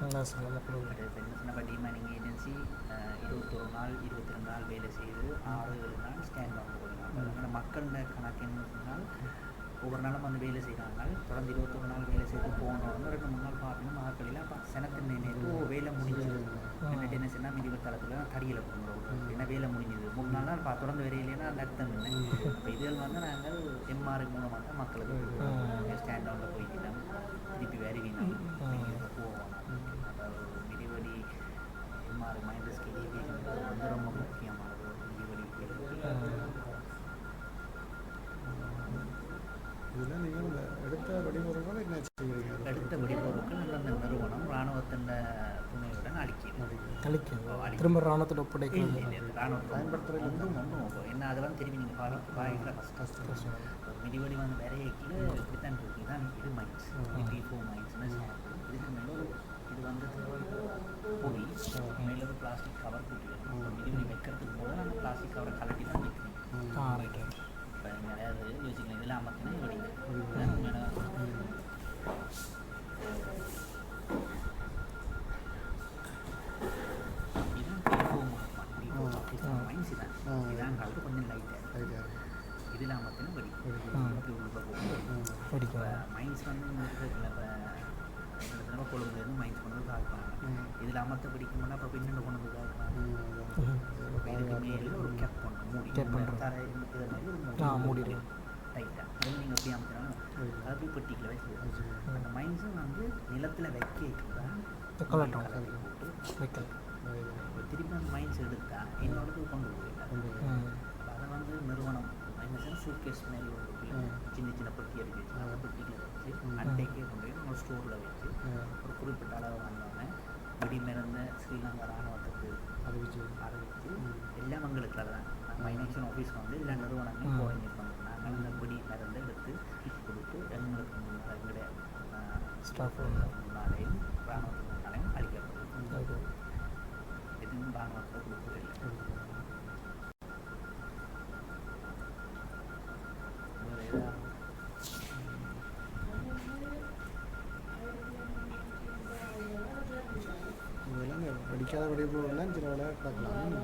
இப்போ டிமானிங் ஏஜென்சி இருபத்தொரு நாள் இருபத்தி ரெண்டு நாள் வேலை செய்து ஆறு ஏழு நாள் ஸ்கேன் பண்ண போகிறாங்க மக்களோட கணக்கு என்ன சொன்னால் ஒவ்வொரு நாளும் வந்து வேலை செய்கிறாங்க தொடர்ந்து இருபத்தொரு நாள் வேலை செய்து போனோன்னு ரெண்டு மூணு நாள் பார்க்கணும். மக்களில் அப்போ செனத்தின் நேற்று வேலை முடிஞ்சது. என்னட்டு என்ன சொன்னால் மிதி தளத்தில் தடியில் போகிறோம் என்ன வேலை முடிஞ்சது? மூணு நாள் நாள் தொடர்ந்து வரையிலேன்னா அந்த அர்த்தம் இல்லை இப்போ இதில் வந்து நாங்கள் எம்ஆர் மூலமாக தான் மக்களுக்கு ஸ்டாண்ட் நீங்கள் எடுத்த வடிமுறைகள் என்ன செய்கிறீங்க அடுத்தபடி பொருட்கள் அந்த நிறுவனம் இராணுவத்தின் துணையுடன் அளிக்கிறது கழிக்க திரும்ப ராணுவத்தில் ஒப்படைக்கிறது இராணுவம் பயன்படுத்துறது ஒன்றும் என்ன அதெல்லாம் திரும்பி நீங்கள் பாதி பாய்க்கிற கஷ்டம் மிதிவடி வந்து கீழே இப்படித்தான் இருக்கு. இதான் இது மைன்ஸ் பி ஃபோர் மைன்ஸ்னு இதுக்கு மேலே இது வந்து பொடி. மேலே ஒரு பிளாஸ்டிக் கவர் போட்டுருக்கோம் மிதிவடி வைக்கிறதுக்கு போது அந்த பிளாஸ்டிக் கவரை கலட்டி தான் ரைட் இப்போ நிறையாவது யோசிக்கலாம் அப்படி உள்ள போகும் படிக்கலாம் மைன்ஸ் வந்து உங்களுக்கு இப்போ கொழும்புலேருந்து மைன்ஸ் கொண்டு வந்து தாக்குறாங்க இதில் அமர்த்த பிடிக்கும்னா அப்போ பின்னாடி கொண்டு வந்து இதுக்கு மேலே ஒரு கேப் மூடி. தரை மாதிரி ஒரு மூடி. டைட்டாக அது நீங்கள் எப்படி அமுத்தினாலும் அது போய் பெட்டிக்கில் வச்சு அந்த மைன்ஸும் வந்து நிலத்தில் வைக்க போட்டு திருப்பி அந்த மைன்ஸ் எடுத்தா என்னோடது கொண்டு போயிடலாம் அதை வந்து நிறுவனம் சார் சூட்கேஸ் மாதிரி ஒரு சின்ன சின்ன பெட்டி இருக்கு. அந்த பெட்டியில் வச்சு அன்றைக்கே கொண்டு போய் நம்ம ஸ்டோரில் வச்சு ஒரு குறிப்பிட்ட அளவு வந்தோடனே வெடிமருந்த ஸ்ரீலங்கா இராணுவத்துக்கு அறிவிச்சு. அறிவித்து எல்லா மங்களுக்கு தான் மைனேஷன் ஆஃபீஸ் வந்து எல்லா நிறுவனங்களும். கோஆர்டினேட் அந்த வெடி மருந்தை எடுத்து கொடுத்து எங்களுக்கு எங்களுடைய ஸ்டாஃப் முன்னாலேயும் இராணுவத்துக்கு முன்னாலேயும் அளிக்கப்படும். எதுவும் இராணுவத்தில் கொடுக்கவில்லை வெடிபொருள்லாம் சில விளையாட கிடக்கலாம்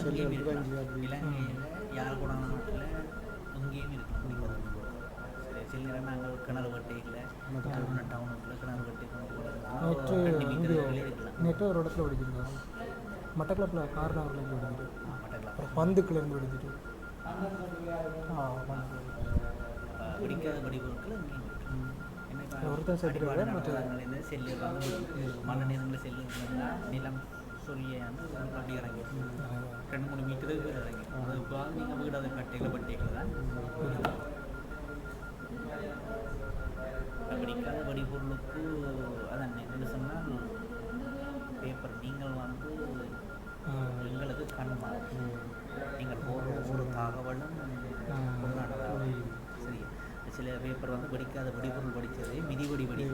வந்து இருக்கலாம் அப்படி. இலங்கையில் யாழ்குடம் நாட்டில் எங்கேயும் இருக்கலாம் சரி சில நேரம் நாங்கள் கிணறு வெட்டையில் கருணை டவுனுக்குள்ள கிணறு வெட்டி நேற்று நேற்று ஒரு இடத்துல வெடிச்சிருந்தாங்க மட்டக்களப்பில் வெடிச்சிட்டு மட்டக்கலாம் அப்புறம் பந்துக்குலேருந்து வெடிச்சிட்டு ஆ பந்து வெடிக்காத வெடிப்பொருட்கள் ஒருத்தன் நடந்தாங்கலேருந்து செல்லு மண்ண நேரங்களில் செல்லு நிலம் சொரியான்னு அப்படி இறங்கி ரெண்டு மூணு மீட்டருக்கு இறங்கி அது இப்போ நீங்கள் வீடாத கட்டையில் பட்டையில் தான். வெடிக்காத வெடிபொருளுக்கு பேப்பர் வந்து படிக்காத வெடிபொருள் வெடிச்சது மிதிவடி வடி